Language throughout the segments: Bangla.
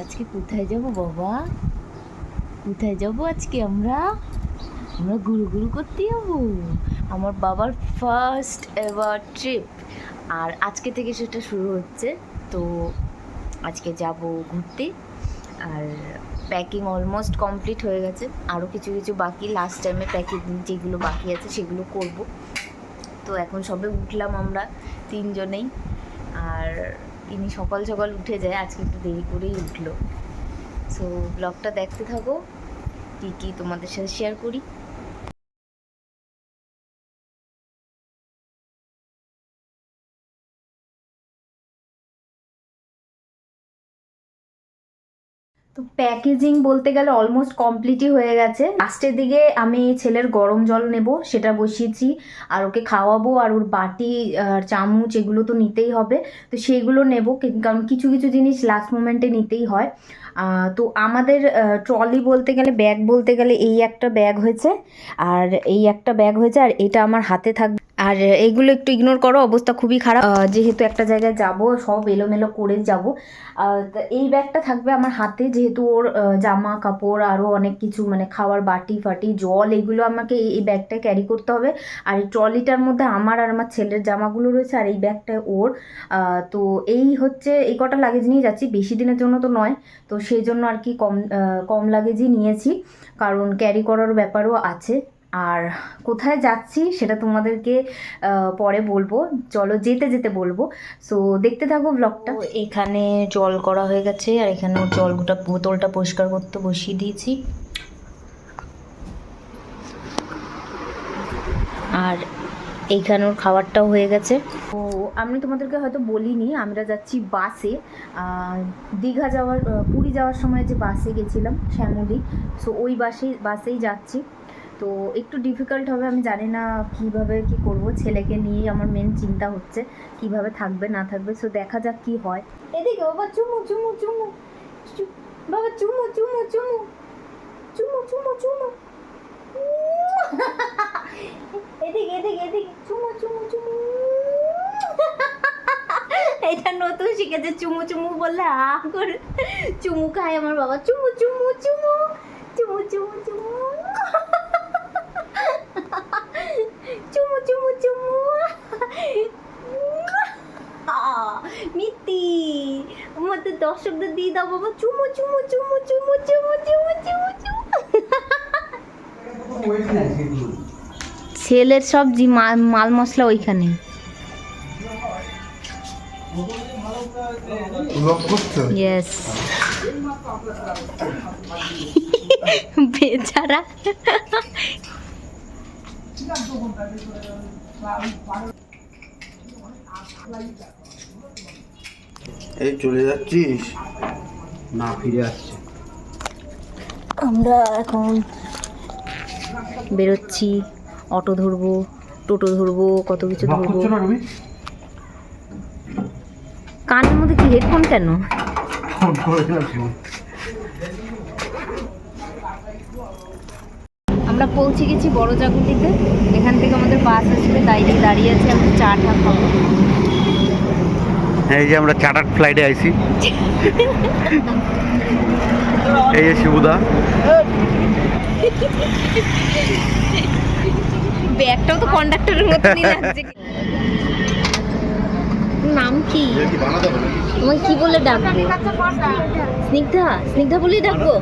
আজকে কোথায় যাব বাবা? কোথায় যাব আজকে আমরা? আমরা ঘুরু ঘুরু করতে যাব। আমার বাবার ফার্স্ট এভার ট্রিপ আর আজকে থেকে সেটা শুরু হচ্ছে। তো আজকে যাব ঘুরতে। আর প্যাকিং অলমোস্ট কমপ্লিট হয়ে গেছে। আরও কিছু কিছু বাকি লাস্ট টাইমে প্যাকিং যেগুলো বাকি আছে সেগুলো করব। তো এখন সবে উঠলাম আমরা তিনজনেই। আর ইনি সকাল সকাল উঠে যায়, আজকে একটু দেরি করেই উঠল। সো ব্লগটা দেখতে থাকো, কী কী তোমাদের সাথে শেয়ার করি। তো প্যাকেজিং বলতে গেলে অলমোস্ট কমপ্লিটই হয়ে গেছে। লাস্টের দিকে আমি ছেলের গরম জল নেব, সেটা বসিয়েছি, আর ওকে খাওয়াবো, আর ওর বাটি, আর চামচ এগুলো তো নিতেই হবে। তো সেইগুলো নেব কারণ কিছু কিছু জিনিস লাস্ট মোমেন্টে নিতেই হয়। তো আমাদের ট্রলি বলতে গেলে ব্যাগ বলতে গেলে এই একটা ব্যাগ হয়েছে, আর এই একটা ব্যাগ হয়েছে, আর এটা আমার হাতে থাকবে। আর এগুলো একটু ইগনোর করো, অবস্থা খুবই খারাপ। যেহেতু একটা জায়গায় যাব, সব এলোমেলো করে যাব। এই ব্যাগটা থাকবে আমার হাতে, যেহেতু ওর জামা, কাপড় আরও অনেক কিছু মানে খাওয়ার বাটি ফাটি, জল, এগুলো আমাকে এই- ব্যাগটা ক্যারি করতে হবে। আর এই ট্রলিটার মধ্যে আমার আর আমার ছেলের জামাগুলো রয়েছে, আর এই ব্যাগটা ওর। তো এই হচ্ছে, এই কটা লাগেজ নিয়ে যাচ্ছি। বেশি দিনের জন্য তো নয়, তো সেই জন্য আর কি কম কম লাগেজই নিয়েছি। কারণ ক্যারি করার ব্যাপারও আছে। আর কোথায় যাচ্ছি সেটা তোমাদেরকে পরে বলব। চলো যেতে যেতে বলব। সো দেখতে থাকো ব্লগটা এখানে জল করা হয়ে গেছে আর এখানে ওর জলটা বোতলটা পরিষ্কার করতে বসিয়ে দিয়েছি। আর এইখানে খাবারটাও হয়ে গেছে। তো আমি তোমাদেরকে হয়তো বলিনি আমরা যাচ্ছি বাসে। দীঘা যাওয়ার পুরী যাওয়ার সময় যে বাসে গেছিলাম শ্যামলী সো ওই বাসে বাসেই যাচ্ছি। তো একটু ডিফিকাল্ট হবে, আমি জানি না কীভাবে কি করব। ছেলেকে নিয়ে আমার মেন চিন্তা হচ্ছে, কীভাবে থাকবে, না থাকবে। সো দেখা যাক কি হয়। এদিকে বাবা, চুমু চুমু চুমু। বাবা, চুমু চুমু চুমু। চুমু চুমু চুমু। এদিকে এদিকে এদিকে। চুমু চুমু চুমু। এটা নতুন শিখেছে, চুমু চুমু বললে আ করে। চুমু খায় আমার বাবা। চুমু চুমু চুমু চুমু। চুমু চুমু চুমু চুমু চুমু আহ, মিতি মধ্যে দর্শকদের দিয়ে দাও বাবা চুমু চুমু চুমু চুমু চুমু চুমু চুমু চুমু। ছেলের সব জি মাল মাল মশলা ওইখানে। ইয়েস বেচারা। এই চলে যাচ্ছিস? না ফিরে আসছে। আমরা এখন বেরোচ্ছি অটো ধরবো টোটো ধরবো কত কিছু ধরবো। কানের মধ্যে কি হেডফোন কেন? আমরা পৌঁছে গেছি বড় জাগুলিতে। এখান থেকে আমাদের বাস আসবে দাঁড়িয়ে দাঁড়িয়ে আছে আমরা চা টা খাব। এই যে আমরা চার্টার্ড ফ্লাইটে আইছি। এই যে শিবুদা। ব্যাগটাও তো কন্ডাক্টরের মতনই লাগছে নাম কি? তোমাকে কি বলে ডাকবো? স্নিগ্ধা স্নিগ্ধা বলেই ডাকবো?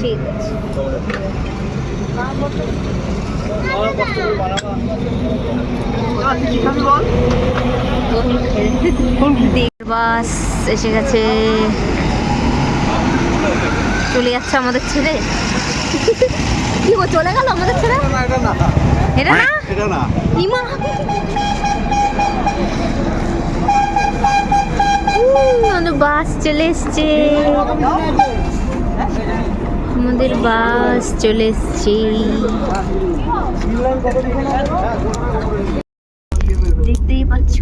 ঠিক আছে। বাস এসে গেছে। চলে যাচ্ছে আমাদের ছেড়ে কি গো, চলে গেল আমাদের ছেড়ে এটা না? ইমা। আমাদের বাস চলে এসছে। আমাদের বাস চলে এসছে। দেখতেই পাচ্ছ।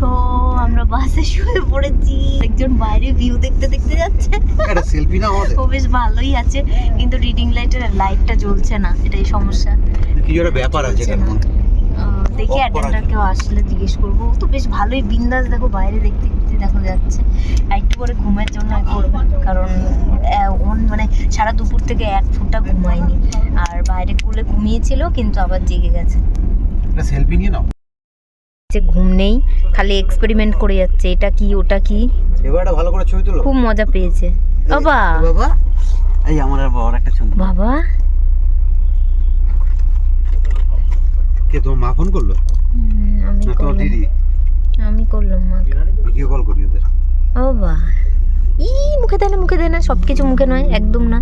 আমরা বাসে শুয়ে পড়েছি। একজন বাইরে ভিউ দেখতে দেখতে যাচ্ছে। এটা সেলফি না আমাদের? ও বেশ ভালোই আছে কিন্তু রিডিং লাইটের লাইটটা জ্বলছে না এটাই সমস্যা। কি একটা ব্যাপার আছে দেখি অ্যাটেন্ডার কেউ আসলে জিজ্ঞেস করব। তো বেশ ভালোই বিন্দাস দেখো বাইরে দেখতে দেখতে দেখা যাচ্ছে। একটু পরে ঘুমের জন্য করবে কারণ অন মানে সারা দুপুর থেকে এক ফুটা ঘুমায়নি। আর বাইরে কুলে ঘুমিয়েছিল কিন্তু আবার জেগে গেছে। একটা সেলফি নিয়ে নাও। যে ঘুম নেই খালি এক্সপেরিমেন্ট করে যাচ্ছে এটা কি ওটা কি? ভালো করে ছবি তুলো। খুব মজা পেয়েছে। বাবা! বাবা এই আমার আর বাবার একটা ছবি। বাবা! কে তোমার মা ফোন করল? আমি করলাম। দিদি? আমি করলাম মা। ভিডিও কল করি ওদের। ই মুখে দেয় না মুখে দেয় না সব কিছু মুখে নয় একদম না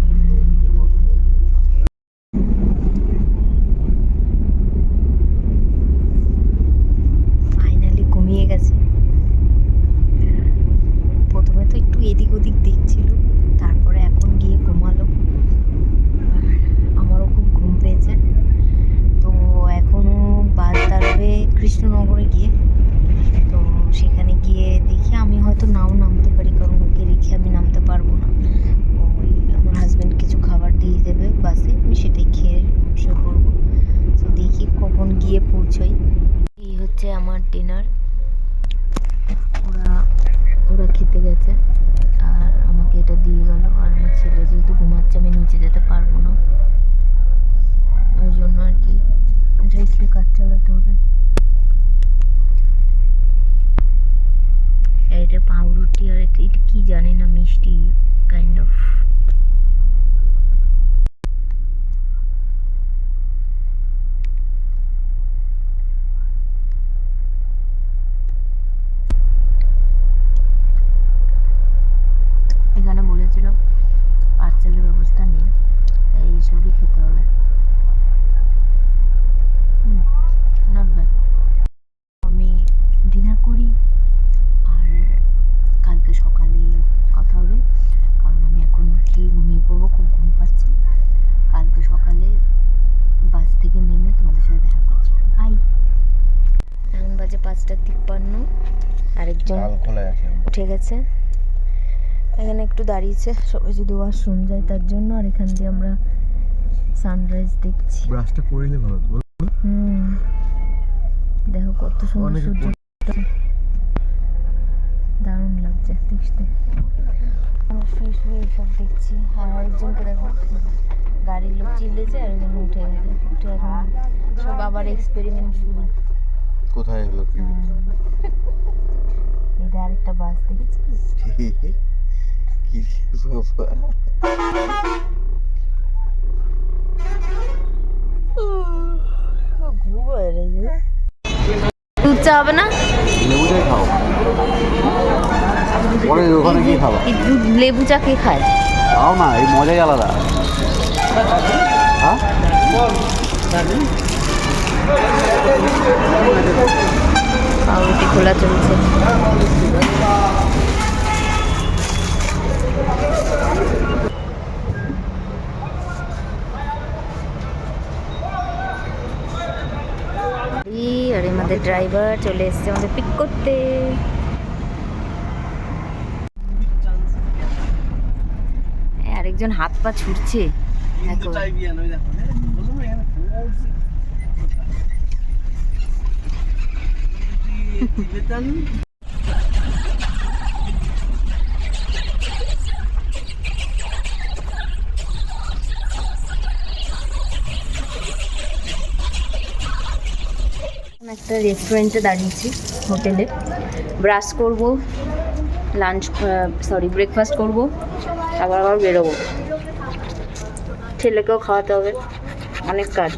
ফাইনালি ঘুমিয়ে গেছে প্রথমে তো একটু এদিক ওদিক দেখছিল তারপরে এখন গিয়ে ঘুমালো আর আমারও খুব ঘুম পেয়েছে তো এখনও বাস দাঁড়াবে কৃষ্ণনগরে গিয়ে তো সেখানে গিয়ে দেখি আমি হয়তো নাও নামতে পারি কারণ ওকে রেখে আমি নামতে পারব না ওই আমার হাজব্যান্ড কিছু খাবার দিয়ে দেবে বাসে আমি সেটাই খেয়ে শুয়ে পড়ব তো দেখি কখন গিয়ে পৌঁছই এই হচ্ছে আমার ডিনার ওরা ওরা খেতে গেছে আর আমাকে এটা দিয়ে গেল আর আমার ছেলে যেহেতু ঘুমাচ্ছে আমি নিচে যেতে পারব না ওই জন্য আর কি রেখে কাজ চালাতে হবে এটা পাউরুটি আর এটা এটা কি জানি না মিষ্টি কাইন্ড অফ এখানে বলেছিল পার্সেলের ব্যবস্থা নেই এইসবই খেতে হবে নট ব্যাড আমি ডিনার করি আর কালকে সকালে কথা হবে কারণ আমি এখন খেয়ে ঘুমিয়ে পড়ব খুব ঘুম পাচ্ছে কালকে সকালে বাস থেকে নেমে তোমাদের সাথে দেখা করছি বাই এখন বাজে পাঁচটা তিপ্পান্ন আরেকজন কাল খোলা আছে উঠে গেছে এখানে একটু দাঁড়িয়েছে। সবাই যদি ওয়াশরুম যায় তার জন্য আর এখান দিয়ে আমরা সানরাইজ দেখছি। ব্রাশটা করে নিলে ভালো হতো হুম। দেখো কত সুন্দর অনেকে সূর্য। দারুণ লাগছে দেখতে। আমরা শুয়ে শুয়ে এসব দেখছি। আর আরেকজনকে দেখো গাড়ির লোক চিল্লেছে আর ওই উঠে গেছে। উঠে এখন সব আবার এক্সপেরিমেন্ট শুরু। কোথায় এগুলো? আরেকটা বাস দেখেছিস? কি দুধ চা হবে না? খাও কি লেবু চা কে খায়? এই মজাই আলাদা পাউরুটি খোলা চলছে। আর আমাদের ড্রাইভার চলে এসেছে আমাদের পিক করতে। আরেকজন হাত পা ছুটছে দেখো একটা রেস্টুরেন্টে দাঁড়িয়েছি, হোটেলে। ব্রাশ করব লাঞ্চ সরি ব্রেকফাস্ট করব, আবার আবার বেরোবো। ছেলেকেও খাওয়াতে হবে, অনেক কাজ।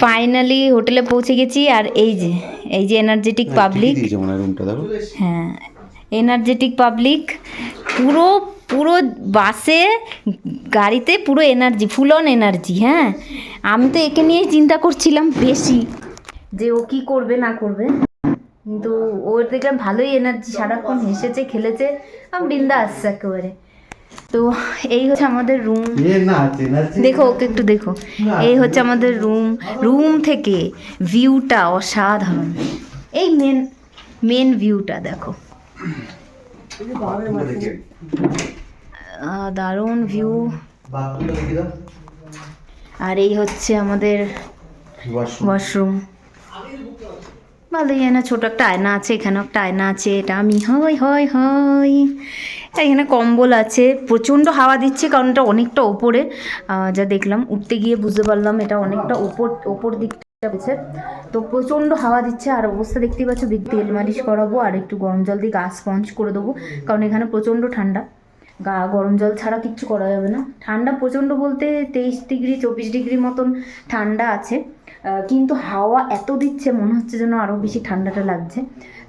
ফাইনালি হোটেলে পৌঁছে গেছি আর এই যে এই যে এনার্জেটিক পাবলিক হয় হ্যাঁ এনার্জেটিক পাবলিক পুরো পুরো বাসে গাড়িতে পুরো এনার্জি ফুল অন এনার্জি হ্যাঁ। আমি তো একে নিয়েই চিন্তা করছিলাম বেশি যে ও কি করবে না করবে। কিন্তু ওর দেখলাম ভালোই এনার্জি সারাক্ষণ হেসেছে খেলেছে। আমি বিন্দা আসছে একেবারে। তো এই হচ্ছে আমাদের রুম দেখো ওকে একটু দেখো। এই হচ্ছে আমাদের রুম রুম থেকে ভিউটা অসাধারণ। এই মেন মেন ভিউটা দেখো। দারুণ ভিউ আর এই হচ্ছে আমাদের ওয়াশরুম ভালোই না ছোট একটা আয়না আছে এখানেও একটা আয়না আছে, এটা আমি, হয় হয় হয়। এখানে কম্বল আছে, প্রচণ্ড হাওয়া দিচ্ছে কারণ এটা অনেকটা ওপরে। যা দেখলাম, উঠতে গিয়ে বুঝতে পারলাম এটা অনেকটা ওপর ওপর দিকটা রয়েছে তো প্রচণ্ড হাওয়া দিচ্ছে, আর অবস্থা দেখতেই পাচ্ছ তেল মালিশ করাবো আর একটু গরম জল দিয়ে গা স্পঞ্জ করে দেবো, কারণ এখানে প্রচণ্ড ঠান্ডা। গা গরম জল ছাড়া কিচ্ছু করা যাবে না। ঠান্ডা প্রচণ্ড বলতে তেইশ ডিগ্রি, চব্বিশ ডিগ্রি মতন ঠান্ডা আছে। কিন্তু হাওয়া এত দিচ্ছে, মনে হচ্ছে যেন আরও বেশি ঠান্ডাটা লাগছে।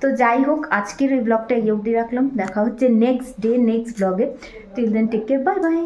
তো যাই হোক, আজকের এই ব্লগটা এই অবধি রাখলাম। দেখা হচ্ছে নেক্সট ডে নেক্সট ব্লগে till then take care bye bye